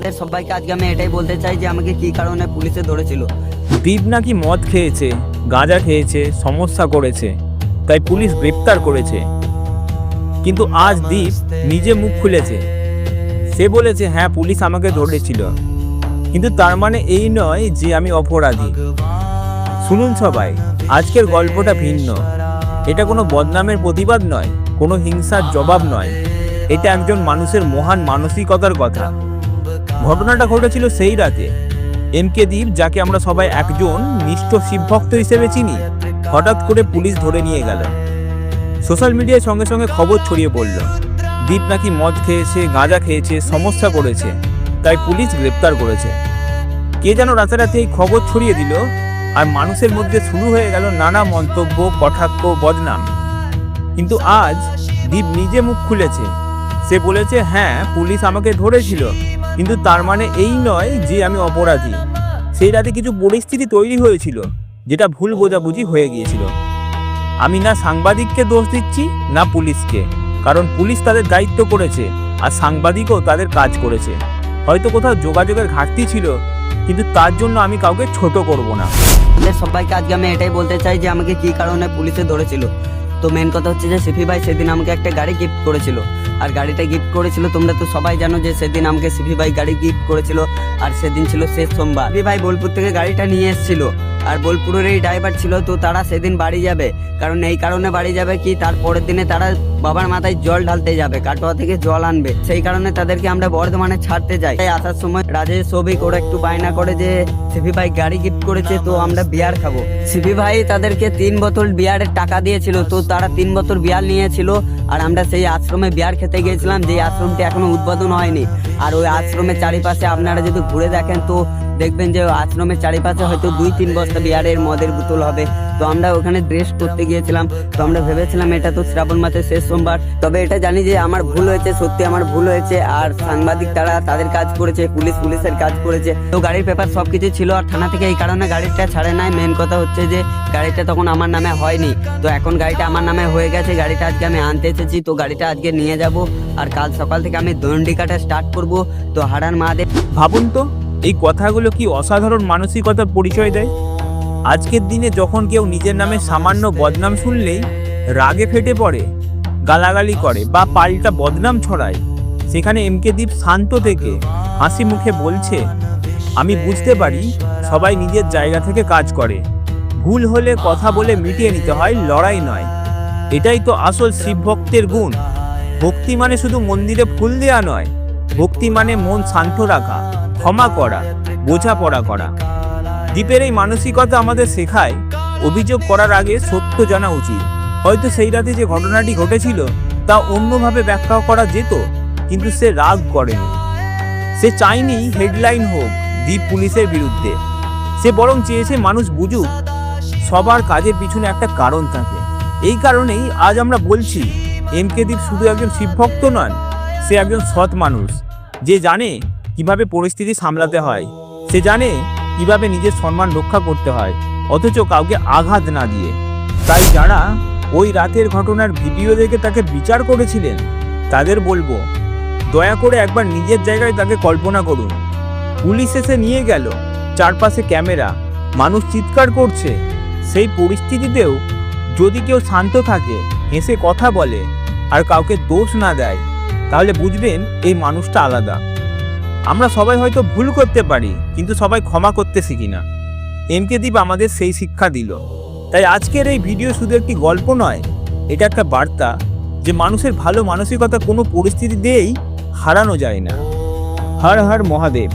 আপনাদের সবাইকে আজকে আমি এটাই বলতে চাই যে আমাকে কি কারণে পুলিশে ধরেছিল। দীপ নাকি মদ খেয়েছে, গাঁজা খেয়েছে, সমস্যা করেছে, তাই পুলিশ গ্রেপ্তার করেছে। কিন্তু আজ দীপ নিজে মুখ খুলেছে। সে বলেছে হ্যাঁ পুলিশ আমাকে ধরেছিল। কিন্তু তার মানে এই নয় যে আমি অপরাধী। শুনুন সবাই, আজকের গল্পটা ভিন্ন। এটা কোনো বদনামের প্রতিবাদ নয়, কোনো হিংসার জবাব নয়। এটা একজন মানুষের মহান মানসিকতার কথা। ঘটনাটা ঘটেছিল সেই রাতে। এম কে দীপ, যাকে আমরা সবাই একজন নিষ্ঠ শিবভক্ত হিসেবে চিনি, হঠাৎ করে পুলিশ ধরে নিয়ে গেল। সোশ্যাল মিডিয়ায় সঙ্গে সঙ্গে খবর ছড়িয়ে পড়ল। দীপ নাকি মদ খেয়েছে, গাঁজা খেয়েছে, সমস্যা করেছে, তাই পুলিশ গ্রেপ্তার করেছে। কে যেন রাতারাতি এই খবর ছড়িয়ে দিল আর মানুষের মধ্যে শুরু হয়ে গেল নানা মন্তব্য, কটাক্ষ, বদনাম। কিন্তু আজ দীপ নিজে মুখ খুলেছে। সে বলেছে হ্যাঁ পুলিশ আমাকে ধরেছিল। কিন্তু তার মানে এই নয় যে আমি অপরাধী। সেই রাতে কিছু পরিস্থিতি তৈরি হয়েছিল, যেটা ভুল বোঝাবুঝি হয়ে গিয়েছিল। আমি না সাংবাদিককে দোষ দিচ্ছি, না পুলিশকে, কারণ পুলিশ তাদের দায়িত্ব করেছে, আর সাংবাদিকও তাদের কাজ করেছে। হয়তো কোথাও যোগাযোগের ঘাটতি ছিল, কিন্তু তার জন্য আমি কাউকে ছোট করব না। সবাইকে আজকে আমি এটাই বলতে চাই যে আমাকে কি কারণে পুলিশে ধরেছিল? তো মেন কথা হচ্ছে যে সিফি ভাই সেদিন আমাকে একটা গাড়ি গিফট করেছিল। আর গাড়িটা গিফট করেছিল। তোমরা তো সবাই জানো যে সেদিন আমাকে সিফি ভাই গাড়ি গিফট করেছিল, আর সেদিন ছিল শেষ সোমবার। সিফি ভাই বোলপুর থেকে গাড়িটা নিয়ে এসেছিল, আর বোলপুরের এই ড্রাইভার ছিল তো তারা সেদিন বাড়ি যাবে। কারণ এই কারণে বাড়ি যাবে কি, তার পরের দিনে তারা বাবার মাথায় জল ঢালতে যাবে, কাটোয়া থেকে জল আনবে। সেই কারণে তাদেরকে আমরা বর্ধমানে ছাড়তে যাই। তাই আসার সময় রাজেশ সবিক ওরা একটু বায়না করে যে সিপি ভাই গাড়ি গিফট করেছে তো আমরা বিয়ার খাব। সিপি ভাই তাদেরকে তিন বোতল বিয়ারের টাকা দিয়েছিল, তো তারা তিন বোতল বিয়ার নিয়েছিল, আর আমরা সেই আশ্রমে বিয়ার খেতে গিয়েছিলাম যে আশ্রমটি এখনও উদ্বোধন হয়নি। আর ওই আশ্রমের চারিপাশে আপনারা যদি ঘুরে দেখেন, তো দেখবেন যে আশ্রমের চারিপাশে হয়তো দুই তিন বস্তা বিহারের মদের বোতল হবে। তো আমরা ওখানে ড্রেস করতে গিয়েছিলাম। তো আমরা ভেবেছিলাম এটা তো শ্রাবণ মাসের শেষ সোমবার। তবে এটা জানি যে আমার ভুল হয়েছে, সত্যি আমার ভুল হয়েছে। আর সাংবাদিক তারা তাদের কাজ করেছে, পুলিশ পুলিশের কাজ করেছে। তো গাড়ির পেপার সব কিছু ছিল আর থানা থেকে এই কারণে গাড়িটা ছাড়ে নাই। মেন কথা হচ্ছে যে গাড়িটা তখন আমার নামে হয়নি। তো এখন গাড়িটা আমার নামে হয়ে গেছে। গাড়িটা আজকে আমি আনতে এসেছি। তো গাড়িটা আজকে নিয়ে যাব। আর কাল সকাল থেকে আমি দণ্ডি কাটা স্টার্ট করব। তো হারান মহাদেব ভাবুন তো, এই কথাগুলো কি অসাধারণ মানসিকতার পরিচয় দেয়? আজকের দিনে যখন কেউ নিজের নামে সামান্য বদনাম শুনলেই রাগে ফেটে পড়ে, গালাগালি করে বা পাল্টা বদনাম ছড়ায়, সেখানে এমকে দ্বীপ শান্ত থেকে হাসি মুখে বলছে, আমি বুঝতে পারি সবাই নিজের জায়গা থেকে কাজ করে। ভুল হলে কথা বলে মিটিয়ে নিতে হয়, লড়াই নয়। এটাই তো আসল শিব ভক্তের গুণ। ভক্তি মানে শুধু মন্দিরে ফুল দেওয়া নয়, ভক্তি মানে মন শান্ত রাখা, ক্ষমা করা, বোঝাপড়া করা। দ্বীপের এই মানসিকতা আমাদের শেখায়, অভিযোগ করার আগে সত্য জানা উচিত। হয়তো সেই রাতে যে ঘটনাটি ঘটেছিল, তা অন্যভাবে ব্যাখ্যা করা যেত, কিন্তু সে রাগ করেনি। সে চায়নি হেডলাইন হোক দ্বীপ পুলিশের বিরুদ্ধে। সে বরং চেয়েছে মানুষ বুঝুক, সবার কাজের পিছনে একটা কারণ থাকে। এই কারণেই আজ আমরা বলছি, এম কে দীপ শুধু একজন শিবভক্ত নন, সে একজন সৎ মানুষ। যে জানে কীভাবে পরিস্থিতি সামলাতে হয়। সে জানে কীভাবে নিজের সম্মান রক্ষা করতে হয়, অথচ কাউকে আঘাত না দিয়ে। তাই যারা ওই রাতের ঘটনার ভিডিও দেখে তাকে বিচার করেছিলেন, তাদের বলব, দয়া করে একবার নিজের জায়গায় তাকে কল্পনা করুন। পুলিশ এসে নিয়ে গেল, চারপাশে ক্যামেরা, মানুষ চিৎকার করছে। সেই পরিস্থিতিতেও যদি কেউ শান্ত থাকে, হেসে কথা বলে, আর কাউকে দোষ না দেয়, তাহলে বুঝবেন এই মানুষটা আলাদা। আমরা সবাই হয়তো ভুল করতে পারি, কিন্তু সবাই ক্ষমা করতে শিখি না এমকে দ্বীপ আমাদের সেই শিক্ষা দিল। তাই আজকের এই ভিডিও শুধু একটি গল্প নয়, এটা একটা বার্তা যে মানুষের ভালো মানসিকতা কোনো পরিস্থিতি দিয়েই হারানো যায় না। হর হর মহাদেব।